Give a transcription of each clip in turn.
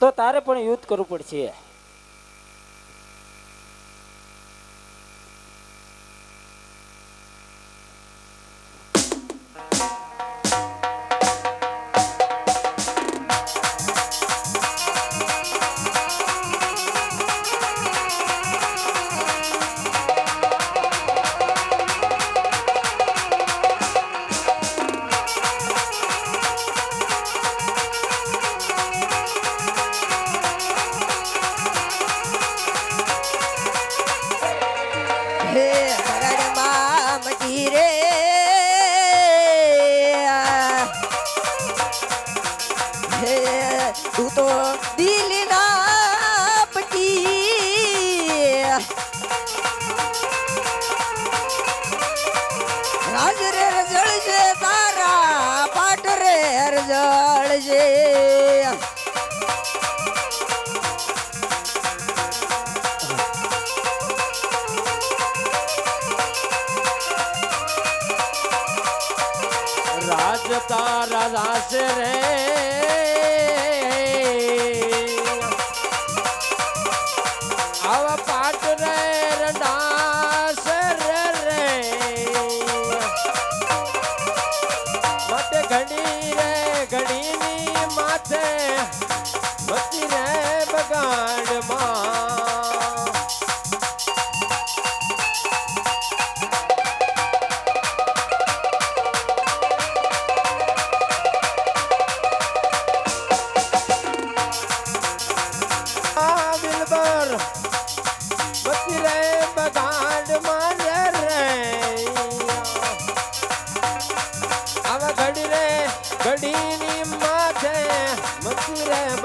તો તારે પણ યુદ્ધ કરવું પડશે રાજ તારા રાજ રે.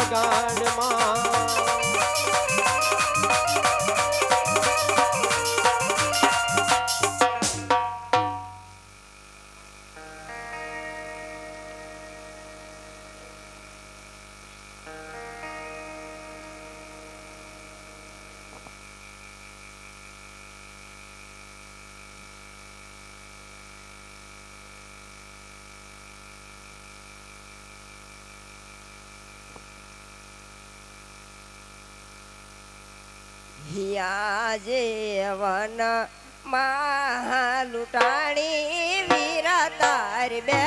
બગાડમાં હિયા જેવન મા લૂંટાણી વીરા તાર બે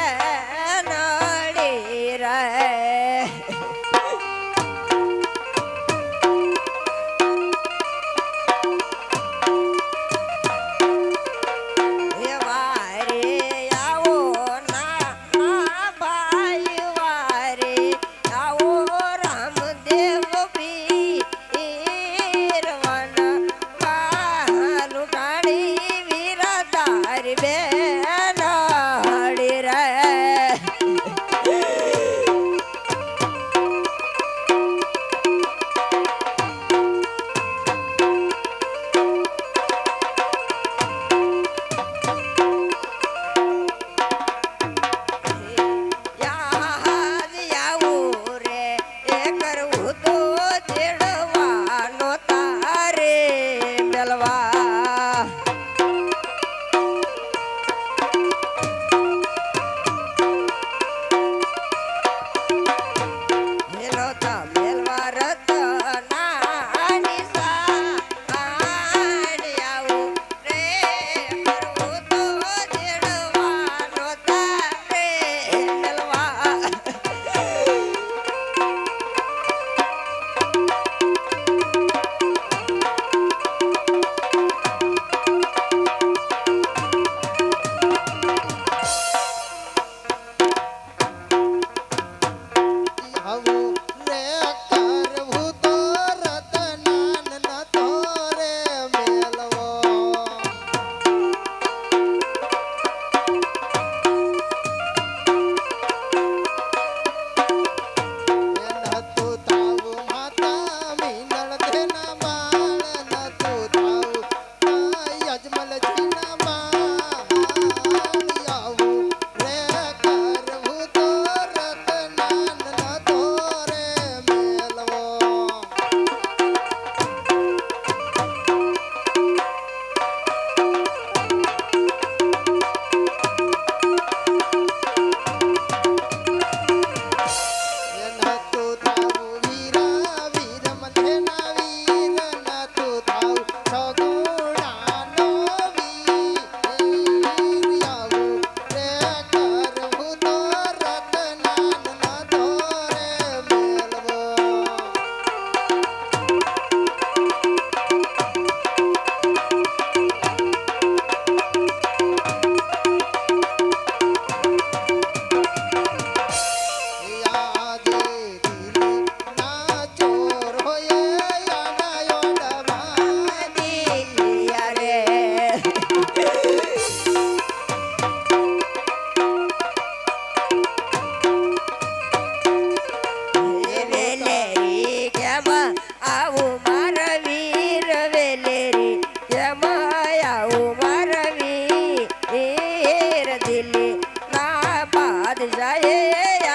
જાય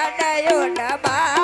આડાયો ડબા